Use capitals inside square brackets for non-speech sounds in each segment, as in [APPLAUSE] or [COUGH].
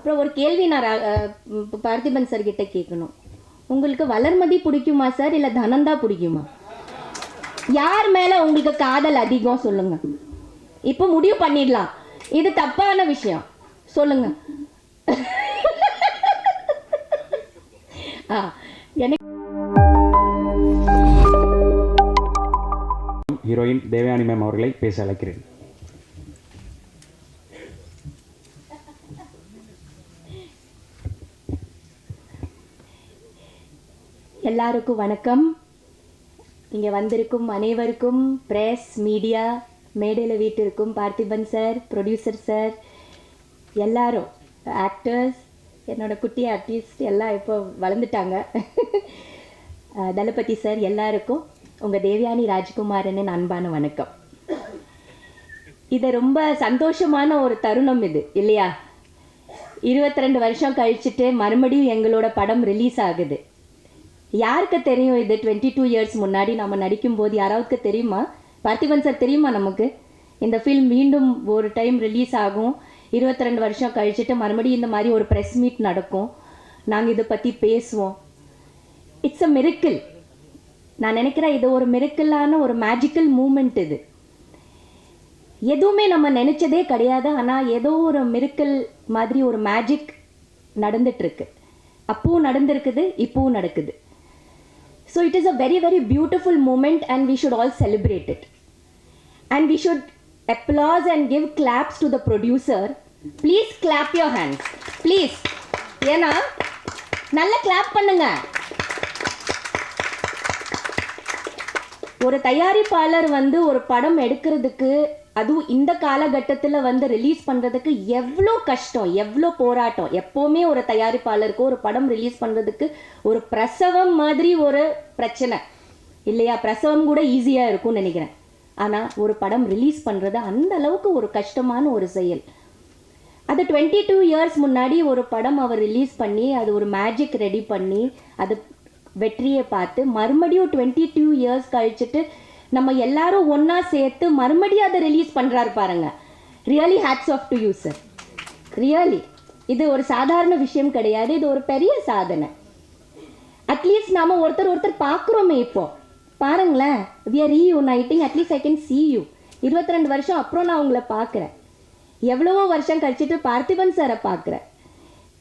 அப்புறம் ஒரு கேள்வி நான் பார்த்திபன் சார் கிட்ட கேட்கணும். உங்களுக்கு வளர்மதி பிடிக்குமா சார் இல்லை தனந்தா பிடிக்குமா? யார் மேல உங்களுக்கு காதல் அதிகம் சொல்லுங்க. இப்போ முடிவு பண்ணிடலாம். இது தப்பான விஷயம். சொல்லுங்க. ஆ எனக்கு ஹீரோயின் தேவயானி மேம் அவர்களை பேச அழைக்கிறேன். எல்லாருக்கும் வணக்கம். இங்கே வந்திருக்கும் அனைவருக்கும் ப்ரெஸ் மீடியா மேடையில் வீட்டிற்கும் பார்த்திபன் சார் ப்ரொடியூசர் சார் எல்லாரும் ஆக்டர்ஸ் என்னோட குட்டி ஆர்டிஸ்ட் எல்லாம் இப்போ வளர்ந்துட்டாங்க. தளபதி சார் எல்லாருக்கும் உங்கள் தேவயானி ராஜ்குமாரன் அன்பான வணக்கம். இது ரொம்ப சந்தோஷமான ஒரு தருணம் இது இல்லையா? இருபத்தி ரெண்டு வருஷம் கழிச்சுட்டு மறுபடியும் எங்களோட படம் ரிலீஸ் ஆகுது. யாருக்கு தெரியும் இது டுவெண்ட்டி டூ இயர்ஸ் முன்னாடி நம்ம நடிக்கும்போது யாராவதுக்கு தெரியுமா? பார்த்திபன் சார் தெரியுமா நமக்கு? இந்த ஃபில்ம் மீண்டும் ஒரு டைம் ரிலீஸ் ஆகும். இருபத்தி ரெண்டு வருஷம் கழிச்சுட்டு மறுபடியும் இந்த மாதிரி ஒரு ப்ரெஸ் மீட் நடக்கும். நாங்கள் இதை பற்றி பேசுவோம். இட்ஸ் அ மிரிக்கிள் நான் நினைக்கிறேன் இது ஒரு மிரிக்கிளான ஒரு மேஜிக்கல் மூமெண்ட் இது. எதுவுமே நம்ம நினச்சதே கிடையாது ஆனால் ஏதோ ஒரு மிரிக்கல் மாதிரி ஒரு மேஜிக் நடந்துட்டுருக்கு அப்பவும் நடந்திருக்குது இப்பவும் நடக்குது. So it is a very very beautiful moment and we should all celebrate it and we should applause and give claps to the producer please clap your hands please ஏன்னா நல்ல clap பண்ணுங்க. ஒரு தயாரிப்பாளர் வந்து ஒரு படம் எடுக்கிறதுக்கு அதுவும் இந்த காலகட்டத்தில் வந்து ரிலீஸ் பண்ணுறதுக்கு எவ்வளோ கஷ்டம் எவ்வளோ போராட்டம். எப்போவுமே ஒரு தயாரிப்பாளருக்கு ஒரு படம் ரிலீஸ் பண்ணுறதுக்கு ஒரு பிரசவம் மாதிரி ஒரு பிரச்சனை. இல்லையா? பிரசவம் கூட ஈஸியாக இருக்கும்னு நினைக்கிறேன். ஆனால் ஒரு படம் ரிலீஸ் பண்ணுறது அந்த அளவுக்கு ஒரு கஷ்டமான ஒரு செயல். அது டுவெண்ட்டி டூ இயர்ஸ் முன்னாடி ஒரு படம் அவர் ரிலீஸ் பண்ணி அது ஒரு மேஜிக் ரெடி பண்ணி அது வெற்றியை பார்த்து மறுபடியும் டுவெண்ட்டி டூ இயர்ஸ் கழிச்சுட்டு நம்ம எல்லாரும் ஒன்றா சேர்த்து மறுபடியும் அதை ரிலீஸ் பண்ணுறாரு பாருங்க. Really hats off to you sir really இது ஒரு சாதாரண விஷயம் கிடையாது. இது ஒரு பெரிய சாதனை. அட்லீஸ்ட் நாம் ஒருத்தர் ஒருத்தர் பார்க்குறோமே இப்போ. பாருங்களேன் we are reuniting at least I can see you இருபத்தி ரெண்டு வருஷம் அப்புறம் நான் உங்களை பார்க்குறேன். எவ்வளவோ வருஷம் கழிச்சிட்டு பார்த்திபன் சாரை பார்க்குறேன்.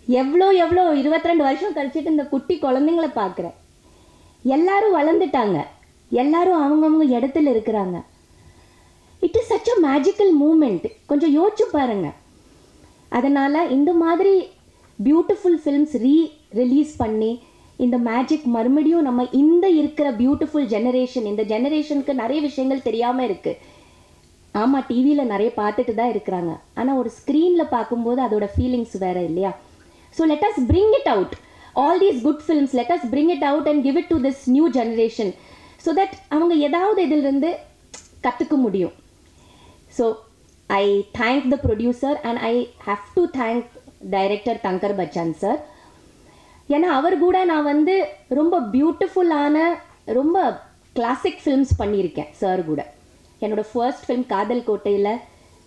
எவ்வளோ எவ்வளோ இருபத்தி ரெண்டு வருஷம் கழிச்சிட்டு இந்த குட்டி குழந்தைங்கள பார்க்குறேன். எல்லாரும் வளர்ந்துட்டாங்க. எல்லாரும் அவங்கவுங்க இடத்துல இருக்கிறாங்க. It is such a magical moment கொஞ்சம் யோசிச்சு பாருங்க. அதனால் இந்த மாதிரி பியூட்டிஃபுல் ஃபில்ம்ஸ் ரீ ரிலீஸ் பண்ணி இந்த மேஜிக் மறுபடியும் நம்ம இந்த இருக்கிற பியூட்டிஃபுல் ஜெனரேஷன் இந்த ஜெனரேஷனுக்கு நிறைய விஷயங்கள் தெரியாமல் இருக்கு. ஆமாம் டிவியில் நிறைய பார்த்துட்டு தான் இருக்கிறாங்க. ஆனால் ஒரு ஸ்க்ரீனில் பார்க்கும்போது அதோட ஃபீலிங்ஸ் வேறு இல்லையா? So let us bring it out all these good films let us bring it out and give it to this new generation so that அவங்க ஏதாவது இதிலிருந்து கற்றுக்க முடியும். So I thank the producer and I have to thank director Thangar Bachan sir ஏன்னா அவர் கூட நான் வந்து ரொம்ப பியூட்டிஃபுல்லான ரொம்ப கிளாசிக் ஃபில்ம்ஸ் பண்ணியிருக்கேன் சார் கூட. என்னோட ஃபர்ஸ்ட் ஃபிலிம் காதல் கோட்டையில்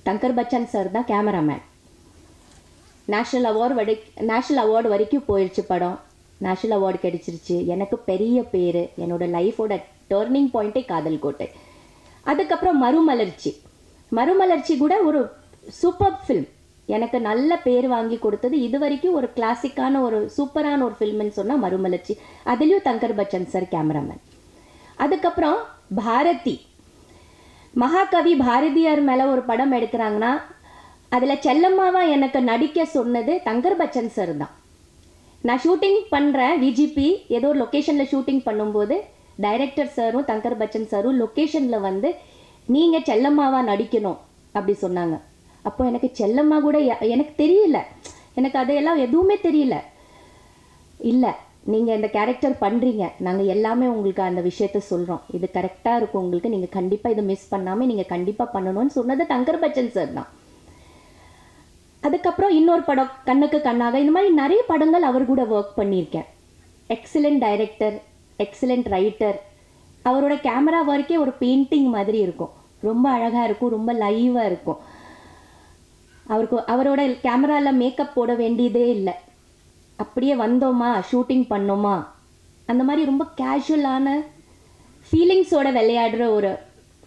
தங்கர் பச்சான் சார் தான் கேமராமேன் நேஷ்னல் அவார்டு வடி நேஷ்னல் அவார்டு வரைக்கும் போயிடுச்சு படம். நேஷ்னல் அவார்டு கிடைச்சிருச்சு. எனக்கு பெரிய பேர். என்னோடய லைஃபோட டேர்னிங் பாயிண்ட்டே காதல் கோட்டை. அதுக்கப்புறம் மறுமலர்ச்சி. மறுமலர்ச்சி கூட ஒரு சூப்பர் ஃபில்ம் எனக்கு நல்ல பேர் வாங்கி கொடுத்தது இது வரைக்கும் ஒரு கிளாசிக்கான ஒரு சூப்பரான ஒரு ஃபில்ம்னு சொன்னால் மறுமலர்ச்சி. அதுலேயும் தங்கர் பச்சன் சார் கேமராமேன் அதுக்கப்புறம் பாரதி. மகாகவி பாரதியார் மேலே ஒரு படம் எடுக்கிறாங்கன்னா அதில் செல்லம்மாவா எனக்கு நடிக்க சொன்னது தங்கர் பச்சன் சார் தான். நான் ஷூட்டிங் பண்ணுறேன் விஜிபி ஏதோ ஒரு லொக்கேஷனில் ஷூட்டிங் பண்ணும்போது டைரக்டர் சாரும் தங்கர் பச்சன் சாரும் லொக்கேஷனில் வந்து நீங்கள் செல்லம்மாவாக நடிக்கணும் அப்படி சொன்னாங்க. அப்போ எனக்கு செல்லம்மா கூட எனக்கு தெரியல. எனக்கு அதையெல்லாம் எதுவுமே தெரியல. இல்லை நீங்கள் இந்த கேரக்டர் பண்ணுறீங்க நாங்கள் எல்லாமே உங்களுக்கு அந்த விஷயத்த சொல்கிறோம் இது கரெக்டாக இருக்கும் உங்களுக்கு. நீங்கள் கண்டிப்பாக இதை மிஸ் பண்ணாமல் நீங்கள் கண்டிப்பாக பண்ணணும்னு சொன்னது தங்கர் பச்சன் சார் தான். அதுக்கப்புறம் இன்னொரு படம் கண்ணுக்கு கண்ணாக. இந்த மாதிரி நிறைய படங்கள் அவர் கூட ஒர்க் பண்ணியிருக்கேன். எக்ஸலண்ட் டைரக்டர் எக்ஸலண்ட் ரைட்டர் அவரோட கேமரா ஒர்க்கே ஒரு பெயிண்டிங் மாதிரி இருக்கும். ரொம்ப அழகாக இருக்கும் ரொம்ப லைவாக இருக்கும். அவருக்கு அவரோட கேமராவில் மேக்கப் போட வேண்டியதே இல்லை. அப்படியே வந்தோமா ஷூட்டிங் பண்ணோமா? அந்த மாதிரி ரொம்ப கேஷுவலான ஃபீலிங்ஸோட விளையாடுற ஒரு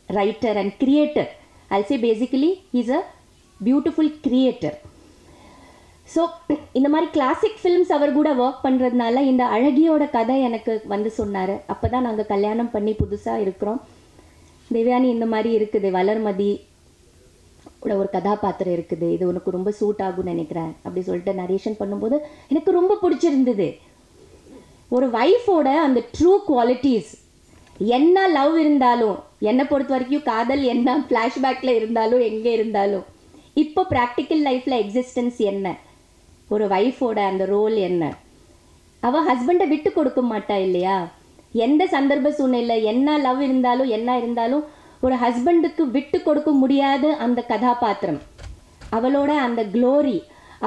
writer and creator also basically is a beautiful creator so இந்த மாதிரி கிளாசிக் ஃபிலிம்ஸ் அவர் கூட ஒர்க் பண்ணுறதுனால இந்த அழகியோட கதை எனக்கு வந்து சொன்னார். அப்போ தான் நாங்கள் கல்யாணம் பண்ணி புதுசாக இருக்கிறோம். தேவயானி இந்த மாதிரி இருக்குது. வளர்மதி கூட ஒரு கதாபாத்திரம் இருக்குது. இது உனக்கு ரொம்ப சூட் ஆகும்னு நினைக்கிறேன். அப்படி சொல்லிட்டு நரேஷன் பண்ணும்போது எனக்கு ரொம்ப பிடிச்சிருந்தது. ஒரு ஒய்ஃபோட அந்த ட்ரூ குவாலிட்டிஸ் என்ன லவ் இருந்தாலும் என்னை பொறுத்த வரைக்கும் காதல் என்ன ஃப்ளாஷ்பேக்கில் இருந்தாலும் எங்கே இருந்தாலும் இப்போ ப்ராக்டிக்கல் லைஃப்பில் எக்ஸிஸ்டன்ஸ் என்ன? ஒரு ஒய்ஃபோட அந்த ரோல் என்ன? அவள் ஹஸ்பண்டை விட்டு கொடுக்க மாட்டா இல்லையா? எந்த சந்தர்ப்ப சூழ்நிலை என்ன லவ் இருந்தாலும் என்ன இருந்தாலும் ஒரு ஹஸ்பண்டுக்கு விட்டு கொடுக்க முடியாத அந்த கதாபாத்திரம். அவளோட அந்த க்ளோரி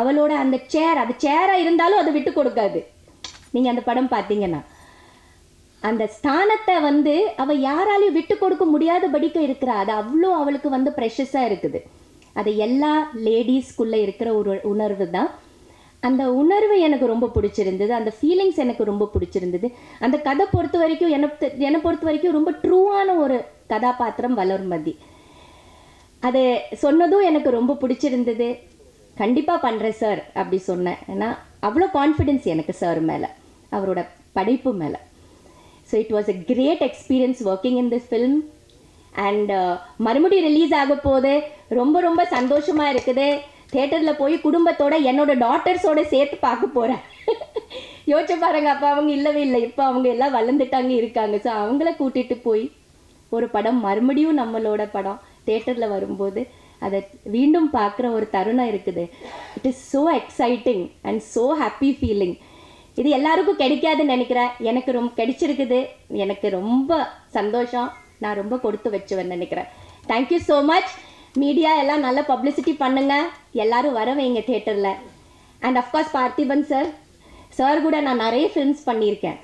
அவளோட அந்த சேர் அது சேராக இருந்தாலும் அதை விட்டு கொடுக்காது. நீங்கள் அந்த படம் பார்த்தீங்கன்னா. அந்த ஸ்தானத்தை வந்து அவள் யாராலையும் விட்டு கொடுக்க முடியாதபடிக்கு இருக்கிறா. அது அவ்வளோ அவளுக்கு வந்து ப்ரெஷஸாக இருக்குது. அது எல்லா லேடிஸ்க்குள்ளே இருக்கிற ஒரு உணர்வு தான். அந்த உணர்வு எனக்கு ரொம்ப பிடிச்சிருந்தது. அந்த ஃபீலிங்ஸ் எனக்கு ரொம்ப பிடிச்சிருந்தது. அந்த கதை பொறுத்த வரைக்கும் என்னை என்னை பொறுத்த வரைக்கும் ரொம்ப ட்ரூவான ஒரு கதாபாத்திரம் வளர்மதி அது சொன்னதும் எனக்கு ரொம்ப பிடிச்சிருந்தது. கண்டிப்பாக பண்ணுறேன் சார் அப்படி சொன்னேன். ஏன்னா அவ்வளோ கான்ஃபிடென்ஸ் எனக்கு சார் மேலே. அவரோட படைப்பு மேலே. So it was a great experience working in this film and மறுபடியும் ரிலீஸ் ஆக போகுது ரொம்ப ரொம்ப சந்தோஷமாக இருக்குது. தேட்டரில் போய் குடும்பத்தோட என்னோட டாட்டர்ஸோட சேர்த்து பார்க்க போகிறேன் [LAUGHS] யோசிச்சு பாருங்க அப்போ அவங்க இல்லவே இல்லை. இப்போ அவங்க எல்லாம் வளர்ந்துட்டாங்க இருக்காங்க. ஸோ அவங்கள கூட்டிகிட்டு போய் ஒரு படம் மறுபடியும் நம்மளோட படம் தேட்டரில் வரும்போது அதை மீண்டும் பார்க்குற ஒரு தருணம் இருக்குது. It is so exciting and so happy feeling இது எல்லாருக்கும் கிடைக்காதுன்னு நினைக்கிறேன். எனக்கு ரொம்ப கிடைச்சிருக்குது. எனக்கு ரொம்ப சந்தோஷம். நான் ரொம்ப கொடுத்து வச்சுவேன் நினைக்கிறேன். தேங்க்யூ ஸோ மச் மீடியா எல்லாம் நல்ல பப்ளிசிட்டி பண்ணுங்க. எல்லாரும் வர வைங்க தேட்டரில் and of course Parthiban sir sir கூட நான் நிறைய ஃபிலிம்ஸ் பண்ணியிருக்கேன்.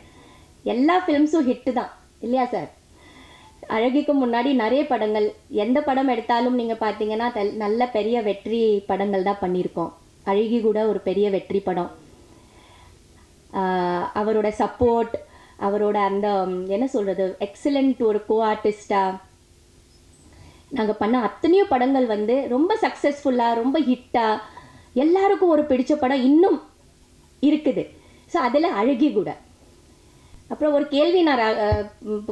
எல்லா ஃபிலிம்ஸும் ஹிட்டு தான். இல்லையா சார் அழகிக்கு முன்னாடி நிறைய படங்கள். எந்த படம் எடுத்தாலும் நீங்கள் பார்த்தீங்கன்னா தெல்- நல்ல பெரிய வெற்றி படங்கள் தான் பண்ணியிருக்கோம். அழகி கூட ஒரு பெரிய வெற்றி படம். அவரோட சப்போர்ட் அவரோட அந்த என்ன சொல்கிறது எக்ஸலண்ட் ஒரு கோ ஆர்டிஸ்டாக நாங்கள் பண்ண அத்தனையோ படங்கள் வந்து ரொம்ப சக்ஸஸ்ஃபுல்லாக ரொம்ப ஹிட்டாக எல்லாருக்கும் ஒரு பிடிச்ச படம் இன்னும் இருக்குது. ஸோ அதில் அழகி கூட. அப்புறம் ஒரு கேள்வி நான்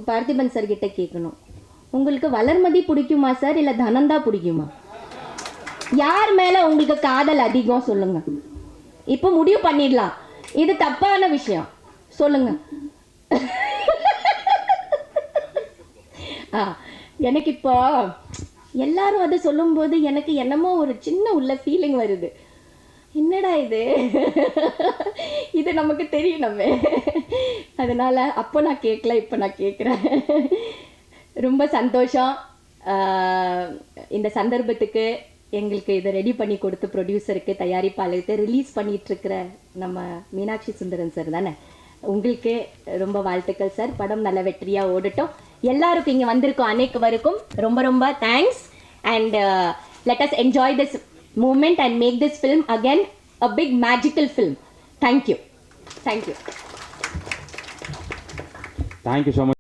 பார்த்திபன் சார்கிட்ட கேட்கணும். உங்களுக்கு வளர்மதி பிடிக்குமா சார் இல்லை தனந்தா பிடிக்குமா? யார் மேலே உங்களுக்கு காதல் அதிகம்? சொல்லுங்க. இப்போ முடிவு பண்ணிடலாம். இது தப்பான விஷயம். சொல்லுங்க. [LAUGHS] ஆ எனக்கு இப்போ எல்லாரும் அதை சொல்லும்போது எனக்கு என்னமோ ஒரு சின்ன உள்ள ஃபீலிங் வருது. என்னடா இது? இது நமக்கு தெரியும் நம்ம அதனால அப்போ நான் கேட்கல இப்போ நான் கேட்குறேன் ரொம்ப சந்தோஷம். இந்த சந்தர்ப்பத்துக்கு எங்களுக்கு இதை ரெடி பண்ணி கொடுத்து ப்ரொடியூசருக்கு தயாரிப்பாளருக்கு ரிலீஸ் பண்ணிட்டு இருக்கிற நம்ம மீனாட்சி சுந்தரன் சார் தானே? உங்களுக்கு ரொம்ப வாழ்த்துக்கள் சார் படம் நல்ல வெற்றியாக ஓடட்டும். எல்லாருக்கும் இங்கே வந்திருக்கோம் வரைக்கும் ரொம்ப ரொம்ப thanks and let us enjoy this moment and make this film again a big magical film thank you thank you thank you so much